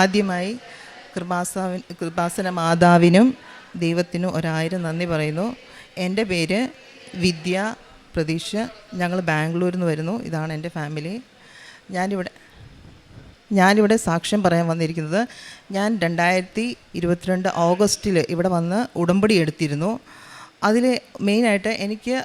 ആദ്യമായി കൃപാസാവിൻ കൃപാസന മാതാവിനും ദൈവത്തിനും ഒരായിരം നന്ദി പറയുന്നു. എന്റെ പേര് വിദ്യ പ്രതീക്ഷ ഞങ്ങൾ ബാംഗ്ലൂരിൽ നിന്ന് വരുന്നു. ഇതാണ് എന്റെ ഫാമിലി. ഞാനിവിടെ ഞാനിവിടെ സാക്ഷ്യം പറയാൻ വന്നിരിക്കുന്നത്. ഞാൻ രണ്ടായിരത്തി ഇരുപത്തിരണ്ട് ഓഗസ്റ്റിൽ ഇവിടെ വന്ന് ഉടമ്പടി എടുത്തിരുന്നു. അതിൽ മെയിനായിട്ട് എനിക്ക്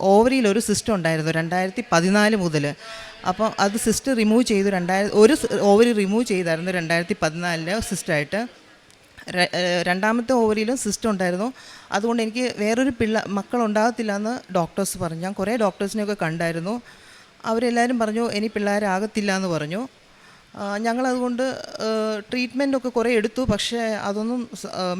ഓവറിയിൽ ഒരു സിസ്റ്റം ഉണ്ടായിരുന്നു രണ്ടായിരത്തി പതിനാല് മുതൽ അപ്പോൾ അത് സിസ്റ്റ് റിമൂവ് ചെയ്തു രണ്ടായിരത്തി ഒരു ഓവറി റിമൂവ് ചെയ്തായിരുന്നു രണ്ടായിരത്തി പതിനാലിൽ സിസ്റ്റമായിട്ട് രണ്ടാമത്തെ ഓവറിയിലും സിസ്റ്റം ഉണ്ടായിരുന്നു. അതുകൊണ്ട് എനിക്ക് വേറൊരു പിള്ള മക്കളുണ്ടാകത്തില്ല എന്ന് ഡോക്ടേഴ്സ് പറഞ്ഞു. ഞാൻ കുറേ ഡോക്ടേഴ്സിനെയൊക്കെ കണ്ടായിരുന്നു. അവരെല്ലാവരും പറഞ്ഞു ഇനി പിള്ളേരാകത്തില്ല എന്ന് പറഞ്ഞു. ഞങ്ങളതുകൊണ്ട് ട്രീറ്റ്മെന്റ് ഒക്കെ കുറേ എടുത്തു പക്ഷേ അതൊന്നും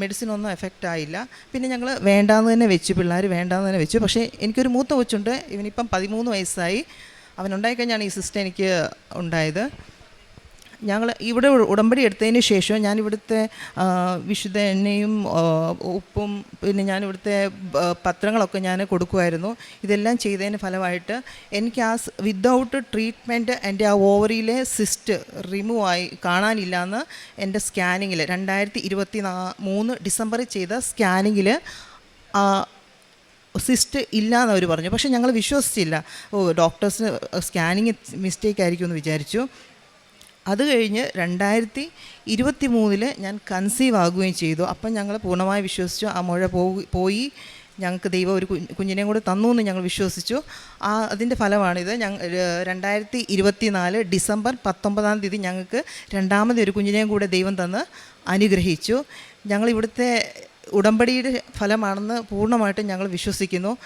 മെഡിസിൻ ഒന്നും എഫക്റ്റ് ആയില്ല. പിന്നെ ഞങ്ങൾ വേണ്ടാന്ന് തന്നെ വെച്ചു പിള്ളേർ വേണ്ടാന്ന് തന്നെ വെച്ചു. പക്ഷേ എനിക്കൊരു മൂത്ത കൊച്ചുണ്ട് ഇവനിപ്പം പതിമൂന്ന് വയസ്സായി. അവനുണ്ടായിക്കഴിഞ്ഞാണ് ഈ സിസ്റ്റം എനിക്ക് ഉണ്ടായത്. ഞങ്ങൾ ഇവിടെ ഉടമ്പടി എടുത്തതിന് ശേഷം ഞാൻ ഇവിടുത്തെ വിശുദ്ധ എണ്ണയും ഉപ്പും പിന്നെ ഞാൻ ഇവിടുത്തെ പത്രങ്ങളൊക്കെ ഞാൻ കൊടുക്കുമായിരുന്നു. ഇതെല്ലാം ചെയ്തതിന് ഫലമായിട്ട് എനിക്ക് ആ വിത്തൗട്ട് ട്രീറ്റ്മെന്റ് എന്റെ ആ ഓവറിയിലെ സിസ്റ്റ് റിമൂവ് ആയി കാണാനില്ല എന്ന് എന്റെ സ്കാനിങ്ങിൽ രണ്ടായിരത്തി ഇരുപത്തി നാ മൂന്ന് ഡിസംബറിൽ ചെയ്ത സ്കാനിങ്ങിൽ സിസ്റ്റ് ഇല്ല എന്ന് അവർ പറഞ്ഞു. പക്ഷേ ഞങ്ങൾ വിശ്വസിച്ചില്ല. ഓ ഡോക്ടേഴ്സ് സ്കാനിങ് മിസ്റ്റേക്ക് ആയിരിക്കും എന്ന് വിചാരിച്ചു. അത് കഴിഞ്ഞ് രണ്ടായിരത്തി ഇരുപത്തി മൂന്നിൽ ഞാൻ കൺസീവ് ആകുകയും ചെയ്തു. അപ്പം ഞങ്ങൾ പൂർണമായി വിശ്വസിച്ചു. ആ മുഴ പോയി. ഞങ്ങൾക്ക് ദൈവം ഒരു കുഞ്ഞ് കുഞ്ഞിനെയും കൂടെ തന്നു എന്ന് ഞങ്ങൾ വിശ്വസിച്ചു. ആ അതിന്റെ ഫലമാണിത്. ഞങ്ങൾ രണ്ടായിരത്തി ഇരുപത്തി നാല് ഡിസംബർ പത്തൊമ്പതാം തീയതി ഞങ്ങൾക്ക് രണ്ടാമത് ഒരു കുഞ്ഞിനെയും കൂടെ ദൈവം തന്ന് അനുഗ്രഹിച്ചു. ഞങ്ങൾ ഇവിടുത്തെ ഉടമ്പടിയുടെ ഫലമാണെന്ന് പൂർണമായിട്ടും ഞങ്ങൾ വിശ്വസിക്കുന്നു.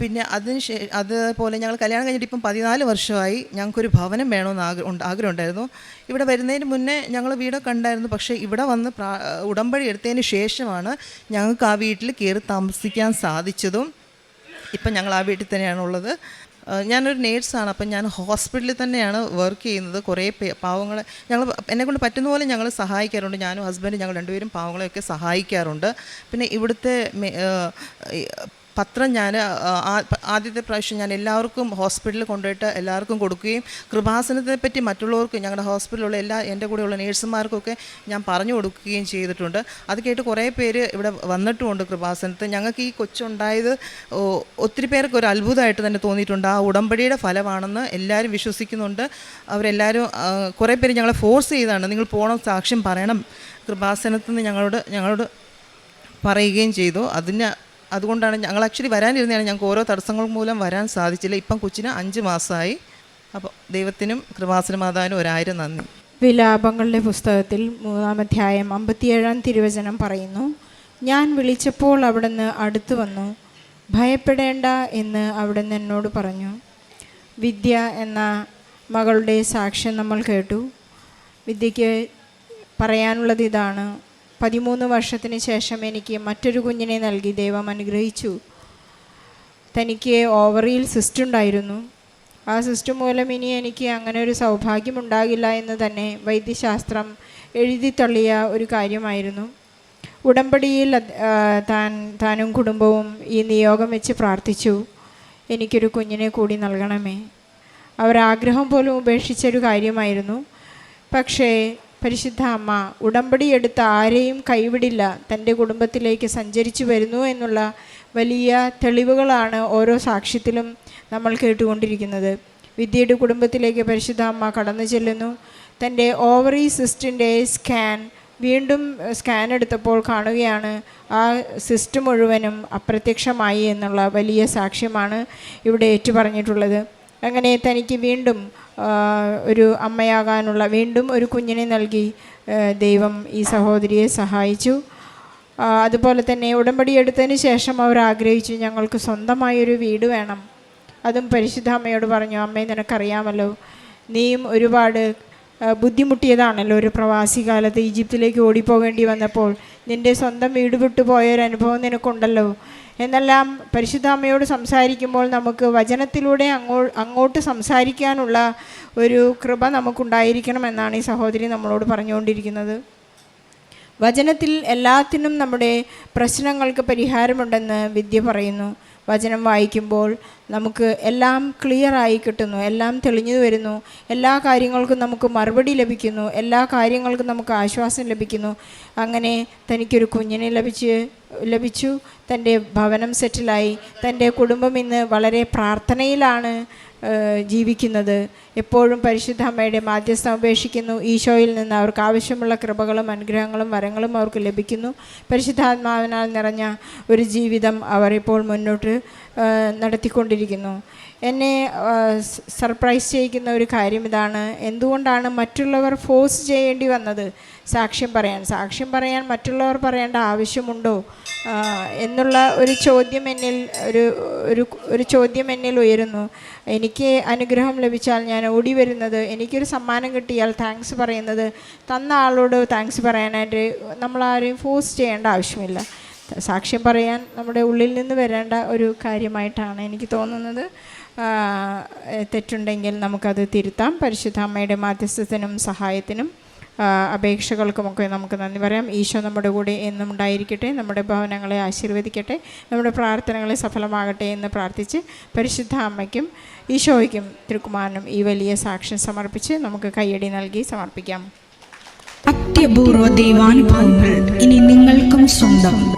പിന്നെ അതിന് ശേ അതുപോലെ ഞങ്ങൾ കല്യാണം കഴിഞ്ഞിട്ട് ഇപ്പം പതിനാല് വർഷമായി ഞങ്ങൾക്കൊരു ഭവനം വേണമെന്ന് ആഗ്രഹം ആഗ്രഹം ഉണ്ടായിരുന്നു ഇവിടെ വരുന്നതിന് മുന്നേ ഞങ്ങൾ വീടൊക്കെ ഉണ്ടായിരുന്നു പക്ഷേ ഇവിടെ വന്ന് ഉടമ്പടി എടുത്തതിന് ശേഷമാണ് ഞങ്ങൾക്ക് ആ വീട്ടിൽ കയറി താമസിക്കാൻ സാധിച്ചതും ഇപ്പം ഞങ്ങൾ ആ വീട്ടിൽ തന്നെയാണുള്ളത് ഉള്ളത്. ഞാനൊരു നേഴ്സാണ് അപ്പം ഞാൻ ഹോസ്പിറ്റലിൽ തന്നെയാണ് വർക്ക് ചെയ്യുന്നത്. കുറേ പാവങ്ങളെ ഞങ്ങൾ എന്നെക്കൊണ്ട് പറ്റുന്ന പോലെ ഞങ്ങൾ സഹായിക്കാറുണ്ട്. ഞാനും ഹസ്ബൻഡും ഞങ്ങൾ രണ്ടുപേരും പാവങ്ങളെയൊക്കെ സഹായിക്കാറുണ്ട്. പിന്നെ ഇവിടുത്തെ പത്രം ഞാൻ ആദ്യത്തെ പ്രാവശ്യം ഞാൻ എല്ലാവർക്കും ഹോസ്പിറ്റലിൽ കൊണ്ടുപോയിട്ട് എല്ലാവർക്കും കൊടുക്കുകയും കൃപാസനത്തെ പറ്റി മറ്റുള്ളവർക്ക് ഞങ്ങളുടെ ഹോസ്പിറ്റലിലുള്ള എല്ലാ എന്റെ കൂടെയുള്ള നേഴ്സുമാർക്കൊക്കെ ഞാൻ പറഞ്ഞു കൊടുക്കുകയും ചെയ്തിട്ടുണ്ട്. അത് കേട്ട് കുറേ പേര് ഇവിടെ വന്നിട്ടുമുണ്ട് കൃപാസനത്ത്. ഞങ്ങൾക്ക് ഈ കൊച്ചുണ്ടായത് ഒത്തിരി പേർക്ക് ഒരു അത്ഭുതമായിട്ട് തന്നെ തോന്നിയിട്ടുണ്ട്. ആ ഉടമ്പടിയുടെ ഫലമാണെന്ന് എല്ലാവരും വിശ്വസിക്കുന്നുണ്ട്. അവരെല്ലാവരും കുറേ പേര് ഞങ്ങളെ ഫോഴ്സ് ചെയ്താണ്. നിങ്ങൾ പോകണം സാക്ഷ്യം പറയണം കൃപാസനത്തിൽ നിന്ന് ഞങ്ങളോട് ഞങ്ങളോട് പറയുകയും ചെയ്തു. അതിന് അതുകൊണ്ടാണ് ഞങ്ങൾ ആക്ച്വലി വരാനിരുന്നതാണ്. ഞങ്ങൾക്ക് ഓരോ തടസ്സങ്ങൾ മൂലം വരാൻ സാധിച്ചില്ല. ഇപ്പം കൊച്ചിന് അഞ്ച് മാസമായി അപ്പോൾ ദൈവത്തിനും കൃപാസന മാതാവിനും ഒരായിരം നന്ദി. വിലാപങ്ങളുടെ പുസ്തകത്തിൽ മൂന്നാം അധ്യായം അമ്പത്തിയേഴാം തിരുവചനം പറയുന്നു ഞാൻ വിളിച്ചപ്പോൾ അവിടുന്ന് അടുത്തു വന്നു. ഭയപ്പെടേണ്ട എന്ന് അവിടുന്ന് എന്നോട് പറഞ്ഞു. വിദ്യ എന്ന മകളുടെ സാക്ഷ്യം നമ്മൾ കേട്ടു. വിദ്യയ്ക്ക് പറയാനുള്ളത് ഇതാണ്. പതിമൂന്ന് വർഷത്തിന് ശേഷം എനിക്ക് മറ്റൊരു കുഞ്ഞിനെ നൽകി ദൈവം അനുഗ്രഹിച്ചു. തനിക്ക് ഓവറിയിൽ സിസ്റ്റ് ഉണ്ടായിരുന്നു. ആ സിസ്റ്റ് മൂലം ഇനി എനിക്ക് അങ്ങനെ ഒരു സൗഭാഗ്യം ഉണ്ടാകില്ല എന്ന് തന്നെ വൈദ്യശാസ്ത്രം എഴുതി തള്ളിയ ഒരു കാര്യമായിരുന്നു. ഉടമ്പടിയിൽ താൻ താനും കുടുംബവും ഈ നിയോഗം വെച്ച് പ്രാർത്ഥിച്ചു. എനിക്കൊരു കുഞ്ഞിനെ കൂടി നൽകണമേ. അവർ ആഗ്രഹം പോലും ഉപേക്ഷിച്ചൊരു കാര്യമായിരുന്നു. പക്ഷേ പരിശുദ്ധ അമ്മ ഉടമ്പടി എടുത്ത ആരെയും കൈവിടില്ല. തന്റെ കുടുംബത്തിലേക്ക് സഞ്ചരിച്ചു വരുന്നു എന്നുള്ള വലിയ തെളിവുകളാണ് ഓരോ സാക്ഷ്യത്തിലും നമ്മൾ കേട്ടുകൊണ്ടിരിക്കുന്നത്. വിദ്യയുടെ കുടുംബത്തിലേക്ക് പരിശുദ്ധ അമ്മ കടന്നു ചെല്ലുന്നു. തന്റെ ഓവറി സിസ്റ്റിന്റെ സ്കാൻ വീണ്ടും സ്കാൻ എടുത്തപ്പോൾ കാണുകയാണ് ആ സിസ്റ്റ് മുഴുവനും അപ്രത്യക്ഷമായി എന്നുള്ള വലിയ സാക്ഷ്യമാണ് ഇവിടെ ഏറ്റുപറഞ്ഞിട്ടുള്ളത്. അങ്ങനെ തനിക്ക് വീണ്ടും ഒരു അമ്മയാകാനുള്ള വീണ്ടും ഒരു കുഞ്ഞിനെ നൽകി ദൈവം ഈ സഹോദരിയെ സഹായിച്ചു. അതുപോലെ തന്നെ ഉടമ്പടി എടുത്തതിന് ശേഷം അവർ ആഗ്രഹിച്ചു ഞങ്ങൾക്ക് സ്വന്തമായൊരു വീട് വേണം. അതും പരിശുദ്ധ അമ്മയോട് പറഞ്ഞു അമ്മേ നിനക്കറിയാമല്ലോ നീയും ഒരുപാട് ബുദ്ധിമുട്ടിയതാണല്ലോ ഒരു പ്രവാസി കാലത്ത് ഈജിപ്തിലേക്ക് ഓടിപ്പോകേണ്ടി വന്നപ്പോൾ. നിന്റെ സ്വന്തം വീട് വിട്ടു പോയൊരനുഭവം നിനക്കുണ്ടല്ലോ. എന്നെല്ലാം പരിശുദ്ധ അമ്മയോട് സംസാരിക്കുമ്പോൾ നമുക്ക് വചനത്തിലൂടെ അങ്ങോ അങ്ങോട്ട് സംസാരിക്കാനുള്ള ഒരു കൃപ നമുക്കുണ്ടായിരിക്കണം എന്നാണ് ഈ സഹോദരി നമ്മളോട് പറഞ്ഞുകൊണ്ടിരിക്കുന്നത്. വചനത്തിൽ എല്ലാത്തിനും നമ്മുടെ പ്രശ്നങ്ങൾക്ക് പരിഹാരമുണ്ടെന്ന് വിദ്യ പറയുന്നു. വചനം വായിക്കുമ്പോൾ നമുക്ക് എല്ലാം ക്ലിയറായി കിട്ടുന്നു എല്ലാം തെളിഞ്ഞു വരുന്നു. എല്ലാ കാര്യങ്ങൾക്കും നമുക്ക് മറുപടി ലഭിക്കുന്നു എല്ലാ കാര്യങ്ങൾക്കും നമുക്ക് ആശ്വാസം ലഭിക്കുന്നു. അങ്ങനെ തനിക്കൊരു കുഞ്ഞിനെ ലഭിച്ച് ലഭിച്ചു. തന്റെ ഭവനം സെറ്റിലായി തന്റെ കുടുംബം ഇന്ന് വളരെ പ്രാർത്ഥനയിലാണ്. ജീവിക്കുന്നത്. എപ്പോഴും പരിശുദ്ധ അമ്മയുടെ മാധ്യസ്ഥം അപേക്ഷിക്കുന്നു. ഈശോയിൽ നിന്ന് അവർക്ക് ആവശ്യമുള്ള കൃപകളും അനുഗ്രഹങ്ങളും വരങ്ങളും അവർക്ക് ലഭിക്കുന്നു. പരിശുദ്ധാത്മാവിനാൽ നിറഞ്ഞ ഒരു ജീവിതം അവർ ഇപ്പോൾ മുന്നോട്ട് നടത്തിക്കൊണ്ടിരിക്കുന്നു. എന്നെ സർപ്രൈസ് ചെയ്യിക്കുന്ന ഒരു കാര്യം ഇതാണ്. എന്തുകൊണ്ടാണ് മറ്റുള്ളവർ ഫോഴ്സ് ചെയ്യേണ്ടി വന്നത്? സാക്ഷ്യം പറയാൻ. സാക്ഷ്യം പറയാൻ മറ്റുള്ളവർ പറയേണ്ട ആവശ്യമുണ്ടോ? എന്നുള്ള ഒരു ചോദ്യം എന്നിൽ ഒരു ഒരു ഒരു ചോദ്യം എന്നിൽ ഉയരുന്നു. എനിക്ക് അനുഗ്രഹം ലഭിച്ചാൽ ഞാൻ ഓടി വരുന്നത്. എനിക്കൊരു സമ്മാനം കിട്ടിയാൽ താങ്ക്സ് പറയുന്നത്. തന്ന ആളോട് താങ്ക്സ് പറയാനായിട്ട് നമ്മളാരെയും ഫോഴ്സ് ചെയ്യേണ്ട ആവശ്യമില്ല. സാക്ഷ്യം പറയാൻ നമ്മുടെ ഉള്ളിൽ നിന്ന് വരേണ്ട ഒരു കാര്യമായിട്ടാണ് എനിക്ക് തോന്നുന്നത്. തെറ്റുണ്ടെങ്കിൽ നമുക്കത് തിരുത്താം. പരിശുദ്ധ അമ്മയുടെ മാധ്യസ്ഥത്തിനും സഹായത്തിനും അപേക്ഷകൾക്കുമൊക്കെ നമുക്ക് നന്ദി പറയാം. ഈശോ നമ്മുടെ കൂടെ എന്നും ഉണ്ടായിരിക്കട്ടെ. നമ്മുടെ ഭവനങ്ങളെ ആശീർവദിക്കട്ടെ. നമ്മുടെ പ്രാർത്ഥനകളെ സഫലമാകട്ടെ എന്ന് പ്രാർത്ഥിച്ച് പരിശുദ്ധ അമ്മയ്ക്കും ഈശോയ്ക്കും തിരുക്കുമാരനും ഈ വലിയ സാക്ഷ്യം സമർപ്പിച്ച് നമുക്ക് കയ്യടി നൽകി സമർപ്പിക്കാം. അത്യപൂർവ ദൈവാനുഭവങ്ങൾ ഇനി നിങ്ങൾക്കും സ്വന്തം.